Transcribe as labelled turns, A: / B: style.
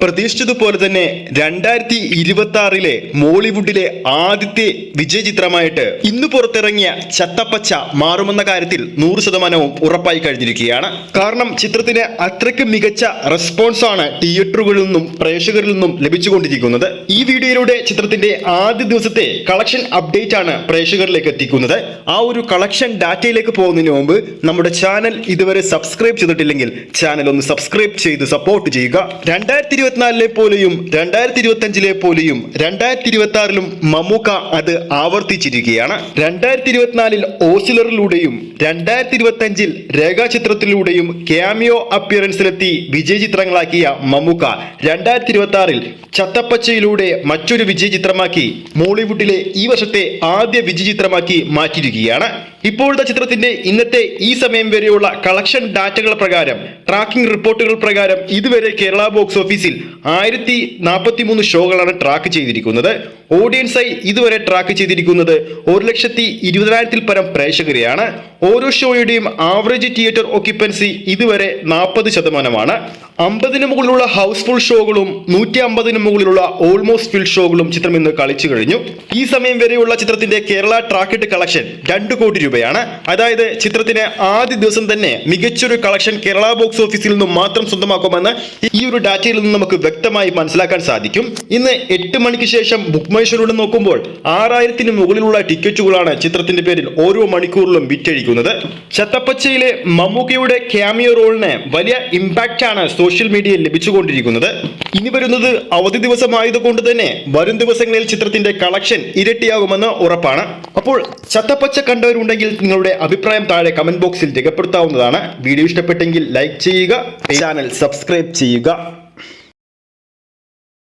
A: പ്രതീക്ഷിച്ചതുപോലെ തന്നെ രണ്ടായിരത്തി ഇരുപത്തി ആറിലെ മോളിവുഡിലെ ആദ്യത്തെ വിജയ ചിത്രമായിട്ട് ഇന്ന് പുറത്തിറങ്ങിയ ചത്തപ്പച്ച മാറുമെന്ന കാര്യത്തിൽ നൂറ് ശതമാനവും ഉറപ്പായി കഴിഞ്ഞിരിക്കുകയാണ്. കാരണം ചിത്രത്തിന് അത്രയ്ക്ക് മികച്ച റെസ്പോൺസ് ആണ് തിയേറ്ററുകളിൽ നിന്നും പ്രേക്ഷകരിൽ നിന്നും ലഭിച്ചുകൊണ്ടിരിക്കുന്നത്. ഈ വീഡിയോയിലൂടെ ചിത്രത്തിന്റെ ആദ്യ ദിവസത്തെ കളക്ഷൻ അപ്ഡേറ്റ് ആണ് പ്രേക്ഷകരിലേക്ക് എത്തിക്കുന്നത്. ആ ഒരു കളക്ഷൻ ഡാറ്റയിലേക്ക് പോകുന്നതിന് മുമ്പ് നമ്മുടെ ചാനൽ ഇതുവരെ സബ്സ്ക്രൈബ് ചെയ്തിട്ടില്ലെങ്കിൽ ചാനൽ ഒന്ന് സബ്സ്ക്രൈബ് ചെയ്ത് സപ്പോർട്ട് ചെയ്യുക. രണ്ടായിരത്തി ഇരുപത്തിനാലിലെ പോലെയും രണ്ടായിരത്തി ഇരുപത്തി അഞ്ചിലെ പോലെയും രണ്ടായിരത്തി ഇരുപത്തി ആറിലും മമ്മൂക്ക അത് ആവർത്തിച്ചിരിക്കുകയാണ്. രണ്ടായിരത്തി ഇരുപത്തിനാലിൽ ഓസിലറിലൂടെയും രണ്ടായിരത്തി ഇരുപത്തി അഞ്ചിൽ രേഖാചിത്രത്തിലൂടെയും ക്യാമിയോ അപ്പിയറൻസിലെത്തി വിജയ ചിത്രങ്ങളാക്കിയ മമ്മൂക്ക രണ്ടായിരത്തി ഇരുപത്തി ആറിൽ ചത്തപ്പച്ചയിലൂടെ മറ്റൊരു വിജയ ചിത്രമാക്കി മോളിവുഡിലെ ഈ വർഷത്തെ ആദ്യ വിജയ ചിത്രമാക്കി മാറ്റിയിരിക്കുകയാണ്. ഇപ്പോഴത്തെ ചിത്രത്തിന്റെ ഇന്നത്തെ ഈ സമയം വരെയുള്ള കളക്ഷൻ ഡാറ്റകൾ പ്രകാരം ട്രാക്കിംഗ് റിപ്പോർട്ടുകൾ പ്രകാരം ഇതുവരെ കേരള ബോക്സ് ഓഫീസിൽ ആയിരത്തി നാൽപ്പത്തി മൂന്ന് ഷോകളാണ് ട്രാക്ക് ചെയ്തിരിക്കുന്നത്. ഓഡിയൻസായി ഇതുവരെ ട്രാക്ക് ചെയ്തിരിക്കുന്നത് ഒരു ലക്ഷത്തി ഇരുപതിനായിരത്തിൽ പരം പ്രേക്ഷകരെയാണ്. ഓരോ ഷോയുടെയും ആവറേജ് തിയേറ്റർ ഓക്യുപ്പൻസി ഇതുവരെ നാൽപ്പത് ശതമാനമാണ്. അമ്പതിന് മുകളിലുള്ള ഹൗസ്ഫുൾ ഷോകളും നൂറ്റി അമ്പതിന് മുകളിലുള്ള ഓൾമോസ്റ്റ് ഫിൽ ഷോകളും ചിത്രം ഇന്ന് കളിച്ചു കഴിഞ്ഞു. ഈ സമയം വരെയുള്ള ചിത്രത്തിന്റെ കേരള ട്രാക്കറ്റ് കളക്ഷൻ രണ്ട് കോടി രൂപയാണ്. അതായത് ചിത്രത്തിന് ആദ്യ ദിവസം തന്നെ മികച്ചൊരു കളക്ഷൻ കേരള ബോക്സ് ഓഫീസിൽ നിന്നും മാത്രം സ്വന്തമാക്കുമെന്ന് ഈ ഒരു ഡാറ്റയിൽ നിന്ന് നമുക്ക് വ്യക്തമായി മനസ്സിലാക്കാൻ സാധിക്കും. ഇന്ന് എട്ട് മണിക്ക് ശേഷം ബുക്ക് മൈ നോക്കുമ്പോൾ ആറായിരത്തിന് മുകളിലുള്ള ടിക്കറ്റുകളാണ് ചിത്രത്തിന്റെ പേരിൽ ഓരോ മണിക്കൂറിലും വിറ്റഴിക്കുന്നത്. ചത്തപ്പച്ചയിലെ മമ്മൂക്കയുടെ ക്യാമിയോ റോളിന് വലിയ ഇമ്പാക്റ്റ് ആണ് സോഷ്യൽ മീഡിയയിൽ ലഭിച്ചുകൊണ്ടിരിക്കുന്നത്. ഇനി വരുന്നത് അവധി ദിവസമായതുകൊണ്ട് തന്നെ വരും ദിവസങ്ങളിൽ ചിത്രത്തിന്റെ കളക്ഷൻ ഇരട്ടിയാകുമെന്ന് ഉറപ്പാണ്. അപ്പോൾ ചത്തപ്പച്ച കണ്ടവരുണ്ടെങ്കിൽ നിങ്ങളുടെ അഭിപ്രായം താഴെ കമന്റ് ബോക്സിൽ രേഖപ്പെടുത്താവുന്നതാണ്. വീഡിയോ ഇഷ്ടപ്പെട്ടെങ്കിൽ ലൈക്ക് ചെയ്യുക ചാനൽ സബ്സ്ക്രൈബ് ചെയ്യുക.